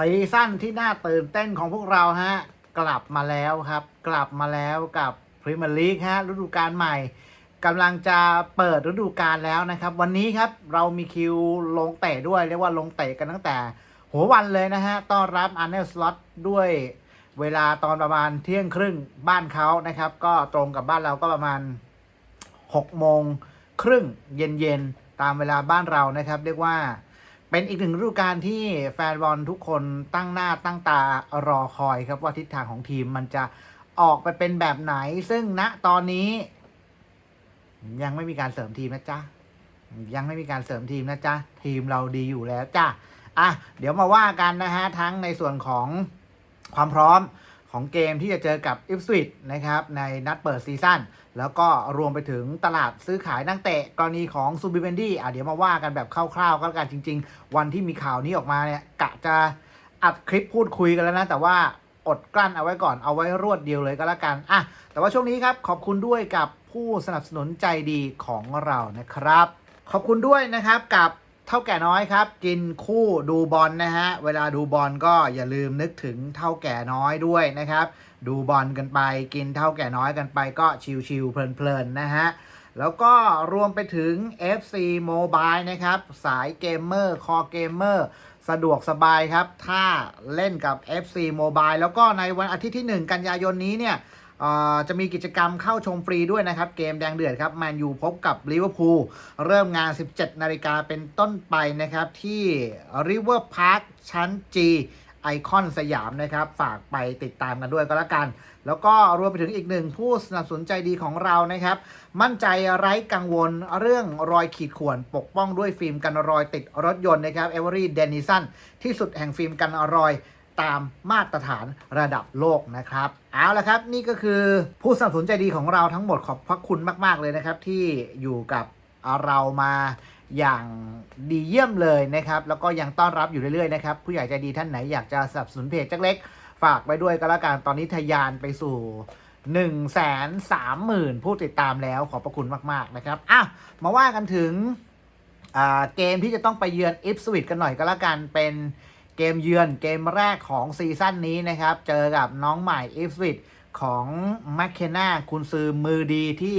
ซีซั่นที่น่าตื่นเต้นของพวกเราฮะ กลับมาแล้วครับ กลับมาแล้วกับพรีเมียร์ลีกฮะฤดูกาลใหม่กำลังจะเปิดฤดูกาลแล้วนะครับ วันนี้ครับเรามีคิวลงเตะด้วย เรียกว่าลงเตะกันตั้งแต่ หัววันเลยนะฮะ ต้อนรับอันเนลสล็อตด้วยเวลาตอนประมาณเที่ยงครึ่งบ้านเขานะครับ ก็ตรงกับบ้านเราก็ประมาณ6โมงครึ่งเย็นๆ ตามเวลาบ้านเรานะครับ เรียกว่า เป็นอีกหนึ่งฤดูกาลที่แฟนบอลทุกคนตั้งหน้าตั้งตารอคอยครับว่าทิศทางของทีมมันจะออกไปเป็นแบบไหน ซึ่งณตอนนี้ ยังไม่มีการเสริมทีมนะจ๊ะ ยังไม่มีการเสริมทีมนะจ๊ะ ทีมเราดีอยู่แล้วจ้ะอะเดี๋ยวมาว่ากันนะฮะทั้งในส่วนของความพร้อม ของเกมที่จะเจอกับอิฟสวิตนะครับในนัดเปิดซีซั่นแล้วก็รวมไปถึงตลาดซื้อขายนักเตะกรณีของซูบิเบนดี้อะเดี๋ยวมาว่ากันแบบคร่าวๆก็แล้วกันจริง ๆ วันที่มีข่าวนี้ออกมาเนี่ยกะจะอัดคลิปพูดคุยกันแล้วนะ แต่ว่าอดกลั้นเอาไว้ก่อนเอาไว้รวดเดียวเลยก็แล้วกันอะแต่ว่าช่วงนี้ครับขอบคุณด้วยกับผู้สนับสนุนใจดีของเรานะครับ ขอบคุณด้วยนะครับกับ เท่าแก่น้อยครับ กินคู่ดูบอลนะฮะ เวลาดูบอลก็อย่าลืมนึกถึงเท่าแก่น้อยด้วยนะครับ ดูบอลกันไปกินเท่าแก่น้อยกันไปก็ชิลๆเพลินๆนะฮะแล้วก็รวมไปถึง FC Mobile นะครับ สายเกมเมอร์คอเกมเมอร์สะดวกสบายครับ ถ้าเล่นกับ FC Mobile แล้วก็ในวันอาทิตย์ที่ 1 กันยายนนี้เนี่ย จะมีกิจกรรมเข้าชมฟรีด้วยนะครับ เกมแดงเดือดครับแมนยูพบกับลิเวอร์พูลเริ่มงาน 17 นาฬิกาเป็นต้นไปนะครับ ที่ River Park ชั้น G ไอคอนสยามนะครับ ฝากไปติดตามกันด้วยก็แล้วกัน แล้วก็รวมไปถึงอีกหนึ่งผู้สนับสนุนใจดีของเรานะครับ มั่นใจไร้กังวลเรื่องรอยขีดข่วน ปกป้องด้วยฟิล์มกันรอยติดรถยนต์นะครับเอเวอรี่เดนิสันที่สุดแห่งฟิล์มกันรอย ตามมาตรฐานระดับโลกนะครับ เอาละครับ นี่ก็คือผู้สนับสนุนใจดีของเราทั้งหมดขอบพระคุณมาก ๆ เลยนะครับ ที่อยู่กับเรามาอย่างดีเยี่ยมเลยนะครับ แล้วก็ยังต้อนรับอยู่เรื่อยๆนะครับ ผู้ใหญ่ใจดีท่านไหนอยากจะสนับสนุนเพจจักเล็ก ฝากไปด้วยก็แล้วกันตอนนี้ทะยานไปสู่1 3 0 0 0 0ผู้ติดตามแล้วขอบพระคุณมาก ๆ นะครับอะมาว่ากันถึงเกมที่จะต้องไปเยือนอิฟสวิตกันหน่อยก็แล้วกันเป็น เกมเยือนเกมแรกของซีซั่นนี้นะครับ เจอกับน้องใหม่อิฟสวิตของแมคเคนนาคุณซือมือดีที่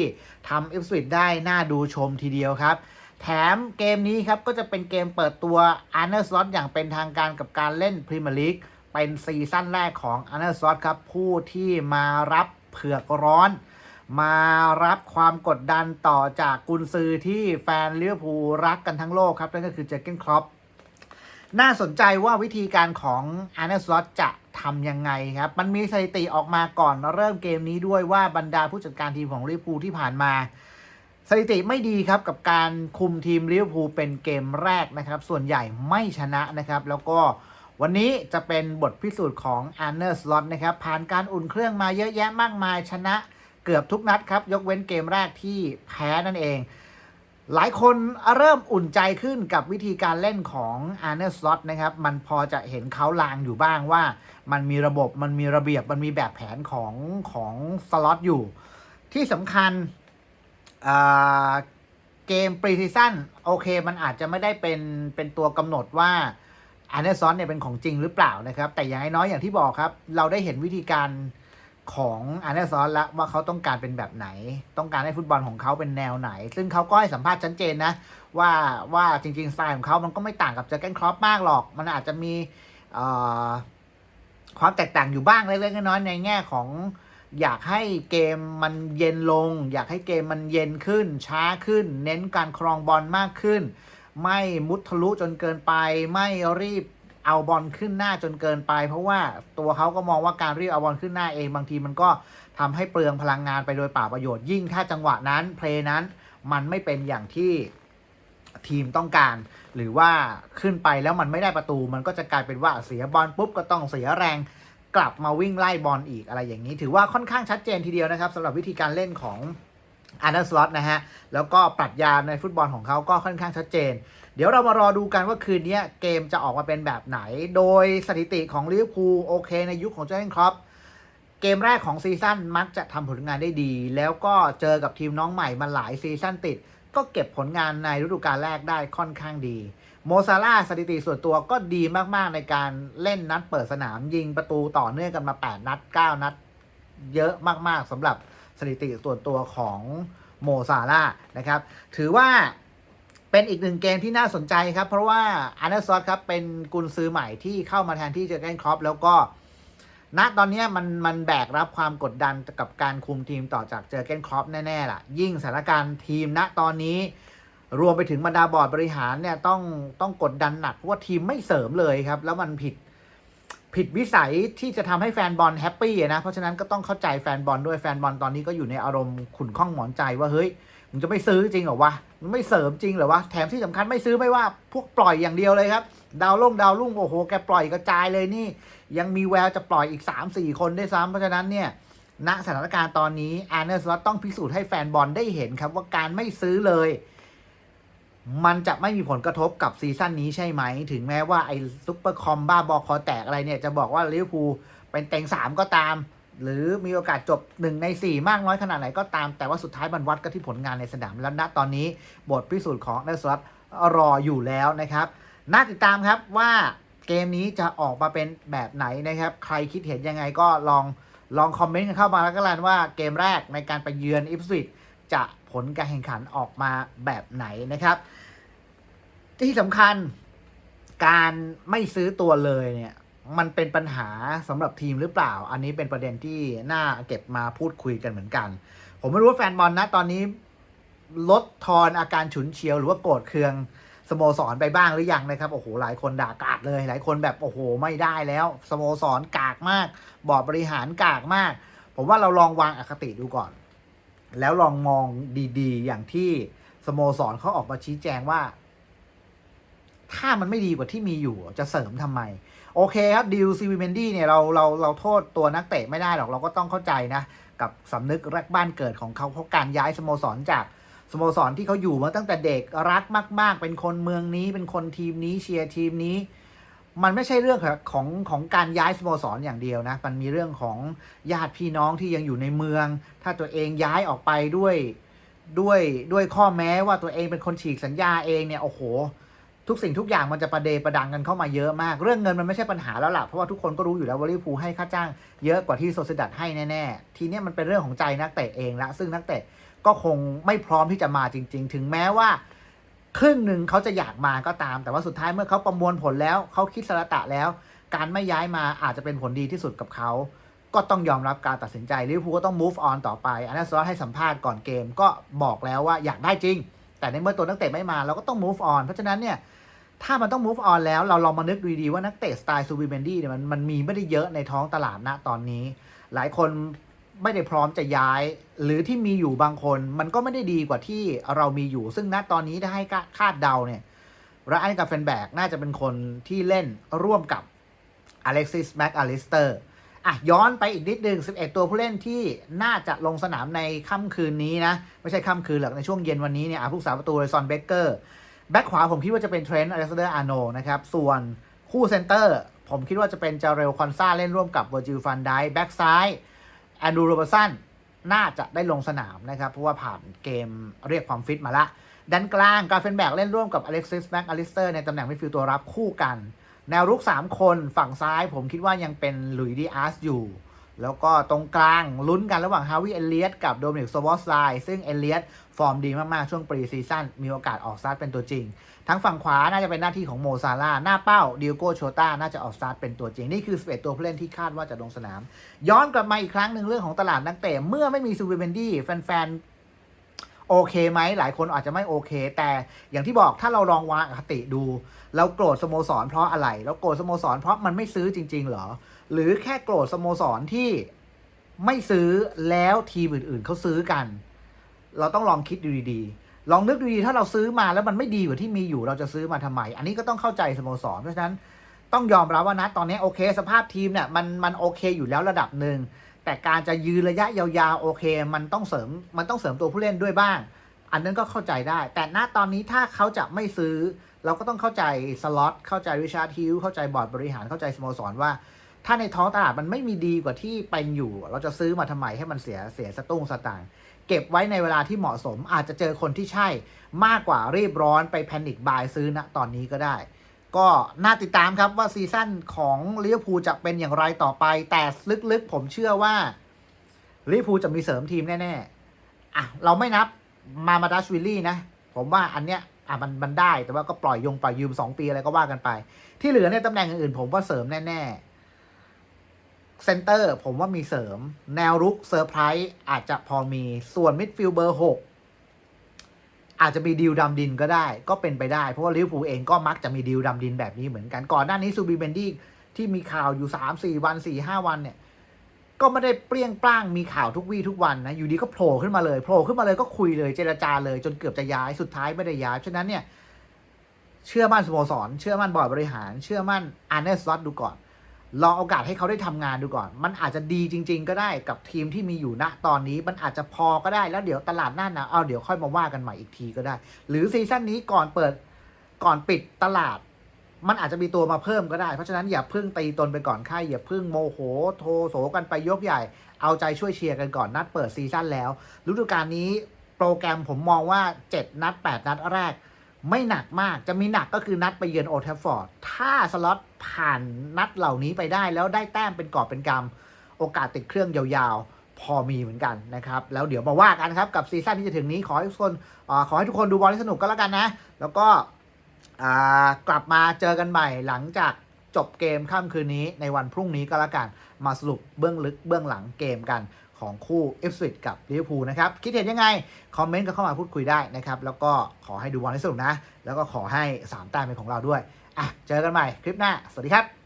ทำอิฟสวิตได้น่าดูชมทีเดียวครับ แถมเกมนี้ครับ ก็จะเป็นเกมเปิดตัวอาร์เนอร์สลอตอย่างเป็นทางการกับการเล่นพรีเมียร์ลีกเป็นซีซั่นแรกของอาร์เนอร์สลอตครับ ผู้ที่มารับเผือกร้อน มารับความกดดันต่อจากกุนซือที่แฟนลิเวอร์พูลรักกันทั้งโลกครับนั่นก็คือเจเกนครอป น่าสนใจว่าวิธีการของอาร์เนสลอตจะทำยังไงครับ มันมีสถิติออกมาก่อนเริ่มเกมนี้ด้วยว่าบรรดาผู้จัดการทีมของลิเวอร์พูลที่ผ่านมาสถิติไม่ดีครับกับการคุมทีมลิเวอร์พูลเป็นเกมแรกนะครับ ส่วนใหญ่ไม่ชนะนะครับ แล้วก็วันนี้จะเป็นบทพิสูจน์ของอาร์เนสลอตนะครับ ผ่านการอุ่นเครื่องมาเยอะแยะมากมายชนะเกือบทุกนัดครับ ยกเว้นเกมแรกที่แพ้นั่นเอง หลายคนเริ่มอุ่นใจขึ้นกับวิธีการเล่นของอาร์เนสลอตนะครับ มันพอจะเห็นเขาลางอยู่บ้างว่า มันมีระบบมันมีระเบียบมันมีแบบแผนของของสล็อตอยู่ ที่สำคัญเกมปรีซีซั่นโอเค มันอาจจะไม่ได้เป็นเป็นตัวกำหนดว่าอาร์เนสลอตเนี่ยเป็นของจริงหรือเปล่านะครับ แต่อย่างน้อยอย่างที่บอกครับ เราได้เห็นวิธีการ ของอาร์เนซอนแล้วว่าเขาต้องการเป็นแบบไหน ต้องการให้ฟุตบอลของเขาเป็นแนวไหน ซึ่งเขาก็ให้สัมภาษณ์ชัดเจนนะว่าว่าจริงๆสไตล์ของเขามันก็ไม่ต่างกับเจอร์เกนครอปมากหรอก มันอาจจะมีความแตกต่างอยู่บ้างเล็กๆน้อยๆในแง่ของอยากให้เกมมันเย็นลง อยากให้เกมมันเย็นขึ้น ช้าขึ้น เน้นการครองบอลมากขึ้น ไม่มุดทะลุจนเกินไป ไม่รีบ เอาบอลขึ้นหน้าจนเกินไป เพราะว่าตัวเขาก็มองว่าการรีบเอาบอลขึ้นหน้าเองบางทีมันก็ทำให้เปลืองพลังงานไปโดยป่าประโยชน์ยิ่งถ้าจังหวะนั้นเพลย์นั้นมันไม่เป็นอย่างที่ทีมต้องการ หรือว่าขึ้นไปแล้วมันไม่ได้ประตู มันก็จะกลายเป็นว่าเสียบอลปุ๊บก็ต้องเสียแรง กลับมาวิ่งไล่บอลอีกอะไรอย่างนี้ ถือว่าค่อนข้างชัดเจนทีเดียวนะครับสำหรับวิธีการเล่นของอาร์สล็อตนะฮะแล้วก็ปรัชญาในฟุตบอลของเขาก็ค่อนข้างชัดเจน เดี๋ยวเรามารอดูกันว่าคืนนี้เกมจะออกมาเป็นแบบไหน โดยสถิติของลิเวอร์พูลโอเค ในยุคของเจอร์เกนครอปเกมแรกของซีซั่นมักจะทำผลงานได้ดี แล้วก็เจอกับทีมน้องใหม่มาหลายซีซั่นติด ก็เก็บผลงานในฤดูกาลแรกได้ค่อนข้างดีโมซาร่าสถิติส่วนตัวก็ดีมาก ๆ ในการเล่นนัดเปิดสนามยิงประตูต่อเนื่องกันมา 8 นัด 9 นัด เยอะมาก ๆสำหรับสถิติส่วนตัวของโมซาร่านะครับ ถือว่า เป็นอีกหนึ่งเกมที่น่าสนใจครับ เพราะว่าอาร์ซอสครับเป็นกุนซือใหม่ที่เข้ามาแทนที่เจอร์เกนครอปแล้วก็ณตอนนี้มันมันแบกรับความกดดันกับการคุมทีมต่อจากเจอเกนครอปแน่ๆล่ะ ยิ่งสถานการณ์ทีมณตอนนี้ รวมไปถึงบรรดาบอร์ดบริหารเนี่ยต้องต้องกดดันหนักเพราะว่าทีมไม่เสริมเลยครับ แล้วมันผิดผิดวิสัยที่จะทำให้แฟนบอลแฮปปี้นะ เพราะฉะนั้นก็ต้องเข้าใจแฟนบอลด้วยแฟนบอลตอนนี้ก็อยู่ในอารมณ์ขุ่นข้องหมอนใจว่าเฮ้ยมึงจะไม่ซื้อจริงเหรอวะ มึงไม่เสริมจริงเหรอวะ แถมที่สำคัญไม่ซื้อไม่ว่าพวกปล่อยอย่างเดียวเลยครับ ดาวลงดาวลุ่งโอ้โห แกปล่อยกระจายเลยนี่ ยังมีแววจะปล่อยอีก 3-4 คนได้ซ้ำเพราะฉะนั้นเนี่ยณสถานการณ์ตอนนี้อาร์เนสล็อตต้องพิสูจน์ให้แฟนบอลได้เห็นครับว่าการไม่ซื้อเลย มันจะไม่มีผลกระทบกับซีซั่นนี้ใช่ไหม ถึงแม้ว่าไอ้ซุปเปอร์คอมบ้าบอคอแตกอะไรเนี่ยจะบอกว่าลิเวอร์พูลเป็นเต็งสามก็ตาม หรือมีโอกาสจบหนึ่งในสี่มากน้อยขนาดไหนก็ตามแต่ว่าสุดท้ายมันวัดกันที่ผลงานในสนามแล้วณตอนนี้บทพิสูจน์ของอาร์เนสล็อตรออยู่แล้วนะครับน่าติดตามครับว่าเกมนี้จะออกมาเป็นแบบไหนนะครับ ใครคิดเห็นยังไงก็ลองลองคอมเมนต์กันเข้ามาแล้วก็แล้วว่าเกมแรกในการไปเยือนอิฟสวิตจะผลการแข่งขันออกมาแบบไหนนะครับ ที่สำคัญการไม่ซื้อตัวเลยเนี่ย มันเป็นปัญหาสำหรับทีมหรือเปล่า อันนี้เป็นประเด็นที่น่าเก็บมาพูดคุยกันเหมือนกัน ผมไม่รู้ว่าแฟนบอลนะตอนนี้ ลดทอนอาการฉุนเฉียวหรือว่าโกรธเคืองสโมสรไปบ้างหรือยังนะครับ โอ้โห หลายคนด่ากาดเลย หลายคนแบบโอ้โห ไม่ได้แล้วสโมสรกากมาก บอร์ดบริหารกากมาก ผมว่าเราลองวางอคติดูก่อน แล้วลองมองดีๆ อย่างที่สโมสรเขาออกมาชี้แจงว่า ถ้ามันไม่ดีกว่าที่มีอยู่จะเสริมทำไม โอเคครับดิวซีวีเมนดี้เนี่ยเราเราเราโทษตัวนักเตะไม่ได้หรอกเราก็ต้องเข้าใจนะกับสำนึกรักบ้านเกิดของเขาเพราะการย้ายสโมสรจากสโมสรที่เขาอยู่มาตั้งแต่เด็กรักมาก ๆ เป็นคนเมืองนี้ เป็นคนทีมนี้เชียร์ทีมนี้ มันไม่ใช่เรื่องของของการย้ายสโมสรอย่างเดียวนะ มันมีเรื่องของญาติพี่น้องที่ยังอยู่ในเมือง ถ้าตัวเองย้ายออกไปด้วยด้วยด้วยข้อแม้ว่าตัวเองเป็นคนฉีกสัญญาเองเนี่ยโอ้โห ทุกสิ่งทุกอย่างมันจะประเดประดังกันเข้ามาเยอะมาก เรื่องเงินมันไม่ใช่ปัญหาแล้วล่ะ เพราะว่าทุกคนก็รู้อยู่แล้วว่าลิเวอร์พูลให้ค่าจ้างเยอะกว่าที่โซซิดัดให้แน่ๆ ทีนี้มันเป็นเรื่องของใจนักเตะเองละซึ่งนักเตะก็คงไม่พร้อมที่จะมาจริง ๆ ถึงแม้ว่าครึ่งหนึ่งเขาจะอยากมาก็ตาม แต่ว่าสุดท้ายเมื่อเขาประมวลผลแล้ว เขาคิดสระตะแล้ว การไม่ย้ายมาอาจจะเป็นผลดีที่สุดกับเขา ก็ต้องยอมรับการตัดสินใจลิเวอร์พูลก็ต้อง move on ต่อไปอันนั้นซอให้สัมภาษณ์ก่อนเกมก็บอกแล้วว่าอยากได้จริง แต่ในเมื่อตัวนักเตะไม่มาเราก็ต้อง move on เพราะฉะนั้นเนี่ย ถ้ามันต้อง move on แล้วเราลองมานึกดูดีๆว่านักเตะสไตล์ซูบิเบนดี้เนี่ยมันมันมีไม่ได้เยอะในท้องตลาดณตอนนี้ หลายคนไม่ได้พร้อมจะย้าย หรือที่มีอยู่บางคน มันก็ไม่ได้ดีกว่าที่เรามีอยู่ ซึ่งณตอนนี้ถ้าให้คาดเดาเนี่ยไรอันกับเฟนแบกน่าจะเป็นคนที่เล่นร่วมกับอเล็กซิสแม็กอลิสเตอร์อะย้อนไปอีกนิดนึง 11 ตัวผู้เล่นที่น่าจะลงสนามในค่ำคืนนี้นะ ไม่ใช่ค่ำคืนหรอกในช่วงเย็นวันนี้เนี่ยอะผู้สาประตูเลยซอนเบเกอร์ แบ็คขวาผมคิดว่าจะเป็นเทรนต์อเล็กซานเดอร์อาร์โนนะครับ ส่วนคู่เซนเตอร์ ผมคิดว่าจะเป็นจาเรลคอนซาเล่นร่วมกับเวอร์จิลฟันไดแบ็กซ้ายแอนดูโรเบอร์สันน่าจะได้ลงสนามนะครับ เพราะว่าผ่านเกมเรียกความฟิตมาละดันกลางกาเฟนแบกเล่นร่วมกับอเล็กซิสแม็กอลิสเตอร์ในตำแหน่งมิดฟิลด์ตัวรับคู่กัน แนวรุก 3 คนฝั่งซ้ายผมคิดว่ายังเป็นหลุยดีอาร์สอยู่ แล้วก็ตรงกลางลุ้นกันระหว่างฮาวิเอเลียตกับโดมินิกโซบอสไลซึ่งเอเลียตฟอร์มดีมากๆ ช่วงปรีซีซั่นมีโอกาสออกสตาร์ทเป็นตัวจริง ทั้งฝั่งขวาน่าจะเป็นหน้าที่ของโมซาลาหน้าเป้าดิโก้โชต้าน่าจะออกสตาร์ทเป็นตัวจริง นี่คือ 11 ตัวผู้เล่นที่คาดว่าจะลงสนาม ย้อนกลับมาอีกครั้งหนึ่งเรื่องของตลาดนักเตะเมื่อไม่มีซูเปอร์เบนดี้แฟนๆโอเคไหมหลายคนอาจจะไม่โอเค แต่อย่างที่บอกถ้าเราลองวางอคติดู เราโกรธสโมสรเพราะอะไร เราโกรธสโมสรเพราะมันไม่ซื้อจริง ๆ เหรอ หรือแค่โกรธสโมสรที่ไม่ซื้อแล้วทีมอื่น ๆเขาซื้อกัน เราต้องลองคิดดูดีๆ ลองนึกดูดีถ้าเราซื้อมาแล้วมันไม่ดีกว่าที่มีอยู่เราจะซื้อมาทำไม อันนี้ก็ต้องเข้าใจสโมสร เพราะฉะนั้นต้องยอมรับว่านะตอนนี้โอเค สภาพทีมเนี่ยมันมันโอเคอยู่แล้วระดับหนึ่งแต่การจะยืนระยะยาวๆโอเค มันต้องเสริมมันต้องเสริมตัวผู้เล่นด้วยบ้าง อันนั้นก็เข้าใจได้ แต่ณตอนนี้ถ้าเขาจะไม่ซื้อ เราก็ต้องเข้าใจสล็อตเข้าใจริชาร์ดฮิลเข้าใจบอร์ดบริหารเข้าใจสโมสรว่า ถ้าในท้องตลาดมันไม่มีดีกว่าที่เป็นอยู่ เราจะซื้อมาทำไมให้มันเสียเสียสตุ้งสตางค์เก็บไว้ในเวลาที่เหมาะสม อาจจะเจอคนที่ใช่มากกว่ารีบร้อนไปแพนิคบายซื้อณตอนนี้ก็ได้ ก็น่าติดตามครับว่าซีซั่นของลิเวอร์พูลจะเป็นอย่างไรต่อไป แต่ลึกๆ ผมเชื่อว่าลิเวอร์พูลจะมีเสริมทีมแน่ๆอะเราไม่นับมามาดัชวิลลี่นะ ผมว่าอันเนี้ยอะมันมันได้แต่ว่าก็ปล่อยยงปล่อยยืม 2 ปีอะไรก็ว่ากันไป ที่เหลือในตำแหน่งอื่นๆผมว่าเสริมแน่ๆ เซนเตอร์ผมว่ามีเสริม แนวรุกเซอร์ไพรส์อาจจะพอมีส่วนมิดฟิลด์เบอร์6อาจจะมีดีลดำดินก็ได้ ก็เป็นไปได้ เพราะว่าลิเวอร์พูลเองก็มักจะมีดีลดำดินแบบนี้เหมือนกันก่อนหน้านี้ซูบิเบนดี้ที่มีข่าวอยู่3 4วัน4 5วันเนี่ย ก็ไม่ได้เปรี้ยงปร้างมีข่าวทุกวี่ทุกวันนะอยู่ดีก็โผล่ขึ้นมาเลยโผล่ขึ้นมาเลยก็คุยเลยเจรจาเลย จนเกือบจะย้ายสุดท้ายไม่ได้ย้ายฉะนั้นเนี่ยเชื่อมั่นสโมสร เชื่อมั่นบอร์ดบริหาร เชื่อมั่นอาร์เนสลอตดูก่อน ลองโอกาสให้เขาได้ทำงานดูก่อน มันอาจจะดีจริง ๆ ก็ได้กับทีมที่มีอยู่ณตอนนี้ มันอาจจะพอก็ได้แล้วเดี๋ยวตลาดหน้าหนาวเอาเดี๋ยวค่อยมาว่ากันใหม่อีกทีก็ได้ หรือซีซั่นนี้ก่อนเปิดก่อนปิดตลาด มันอาจจะมีตัวมาเพิ่มก็ได้ เพราะฉะนั้นอย่าเพิ่งตีตนไปก่อนค่ายอย่าเพิ่งโมโห โทโสกันไปยกใหญ่ เอาใจช่วยเชียร์กันก่อนนัดเปิดซีซั่นแล้วฤดูกาลนี้โปรแกรมผมมองว่า 7 นัด 8 นัดแรก ไม่หนักมากจะมีหนักก็คือนัดไปเยือนโอทัฟฟอร์ด ถ้าสล็อตผ่านนัดเหล่านี้ไปได้ แล้วได้แต้มเป็นกอบเป็นกำโอกาสติดเครื่องยาวๆ พอมีเหมือนกันนะครับ แล้วเดี๋ยวมาว่ากันครับ กับซีซั่นที่จะถึงนี้ขอให้ทุกคนอขอให้ทุกคนดูบอลให้สนุกก็แล้วกันนะ แล้วก็กลับมาเจอกันใหม่หลังจากจบเกมค่ำคืนนี้ในวันพรุ่งนี้ก็แล้วกัน มาสรุปเบื้องลึกเบื้องหลังเกมกัน ของคู่เอฟซิตกับลิเวอร์พูลนะครับ คิดเห็นยังไง คอมเมนต์ก็เข้ามาพูดคุยได้นะครับ แล้วก็ขอให้ดูบอลให้สนุกนะ แล้วก็ขอให้ 3 แต้มเป็นของเราด้วยอะเจอกันใหม่คลิปหน้า สวัสดีครับ